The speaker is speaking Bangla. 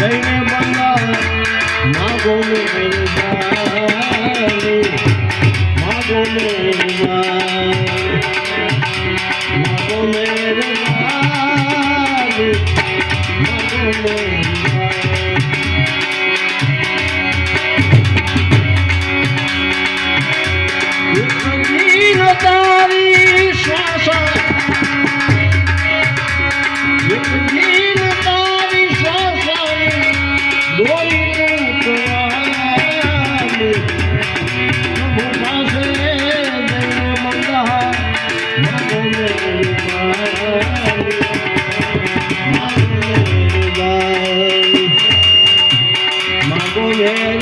জয় বাংলা মা বলে মা বলে মা বলে মা বলে Sorry, sorry. Yeah.